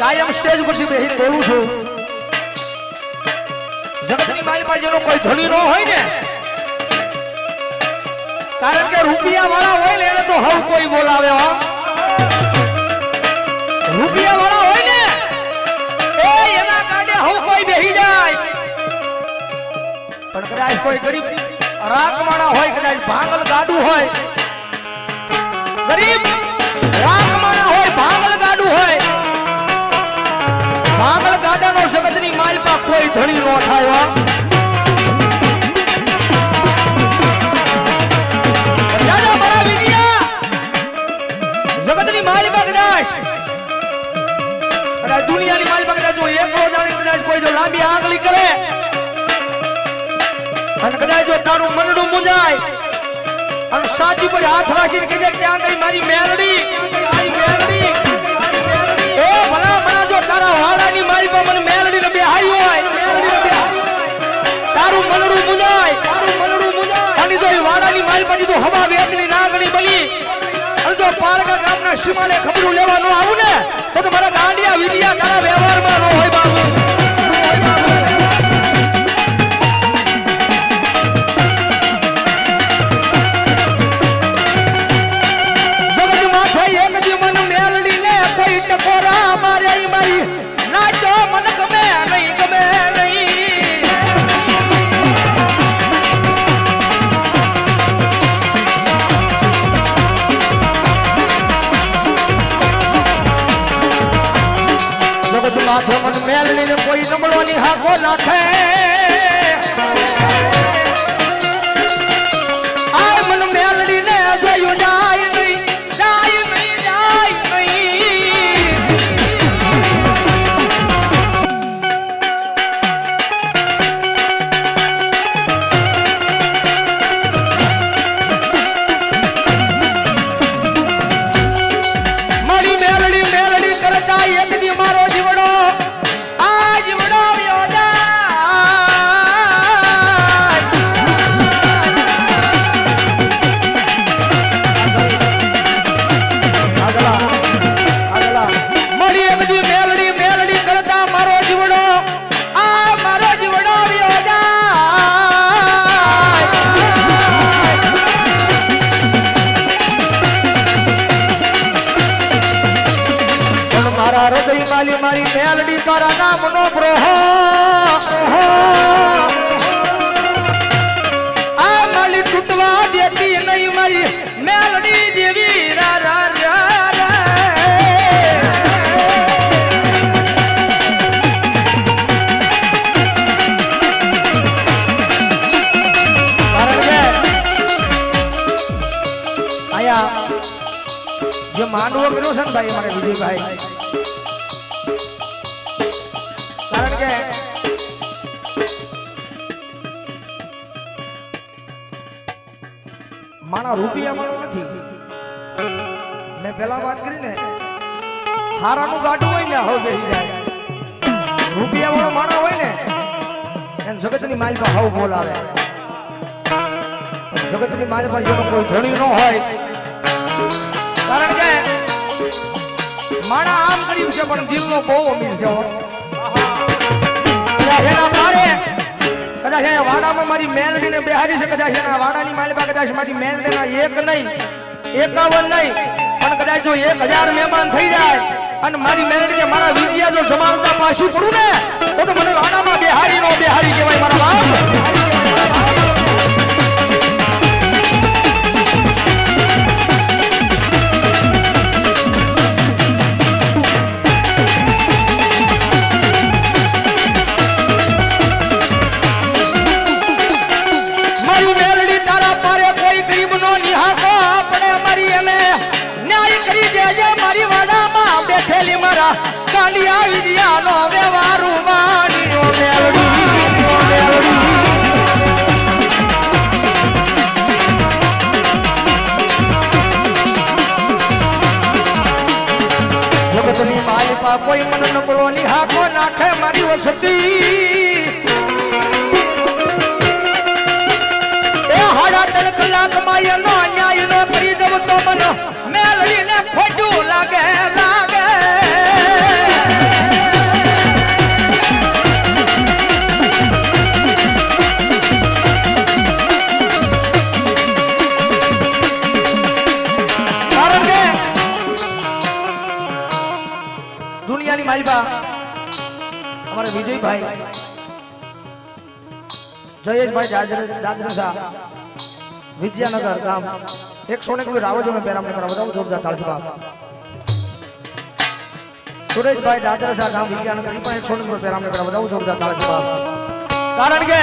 કાયમ સ્ટેજ પરથી બેહી બોલું છું. જગતની માલમાં જેનો કોઈ ધણી ન હોય ને, કારણ કે રૂપિયા વાળા હોય ને એને તો હવ કોઈ બોલાવે રૂપિયા વાળા હોય ને, એ એના કાંડે હવ કોઈ બેહી જાય. પણ કદાચ કોઈ ગરીબ રાખવાળા હોય, કદાચ ભાંગલ ગાડું હોય, ગરીબ ધણી નો થાય જગતની કદાચ કદાચ દુનિયાની માલમાં કદાચ જો એકલો જાણે કદાચ કોઈ જો લાંબી આંગળી કરે, અને કદાચ જો તારું મનડું મુંજાય, અને સાચી પર હાથ રાખીને કહેજે કે ત્યાં મારી મેલડી ખબરું લેવાનું આવું ને. તો તમારા ગાંડિયા વિડિયા તારા વ્યવહારમાં ન હોય બાબુ જગત માથે મન મેલડી ને કોઈ ની હાકો નાખે. મારા હૃદય માલી મારી મેલડી તારા નામનો પ્રહ આ માલી તૂટવા દેતી નહીં મારી મેલડી દેવી. જે માંડવો કર્યો છે ને ભાઈ, અમારે વિજયભાઈ માણા રૂપિયા વાળો નથી. મેં પેલા વાત કરી ને હારાનું ગાડું હોય ને હવે બેસી જાય. રૂપિયા વાળો માણા હોય ને, એને જગતની માલ પર હવ બોલાવે. જગતની માલ પર જેનો કોઈ ધણી ન હોય, કારણ કે માણા આમ કર્યું છે, પણ દિલનો બહુ અમીર છે એના મારે કદાચ અહીંયા વાડામાં મારી મેલડીને બેહારી છે, કદાચ એના વાડાની માલિકા કદાચ મારી મેલડીના એક નહીં, એકાવન નહીં, પણ કદાચ જો એક હજાર મહેમાન થઈ જાય અને મારી મેલડીને મારા વિદ્યા જો જમાવતા પાછું પડું ને, તો મને વાડામાં બેહારી નો બેહારી કહેવાય. કોઈ મન નબળો નિહાકો નાખે મારી વસતી. એ હાડા ત્રણ કલાકમાં એનો અન્યાય નો કરી દઉં અમારે વિજયભાઈ. જયેશભાઈ જાજરસા વિદ્યાનગર ગામ. એકસો ને કોઈ રાવજો ને કરવા કરા બધા જોરદાર તાળજવા સુરેશભાઈ દાદરસા ગામ, વિદ્યાનગર પણ એકસો ને કોઈ પેરામણે કરા બધા જોરદાર તાળજવા કારણ કે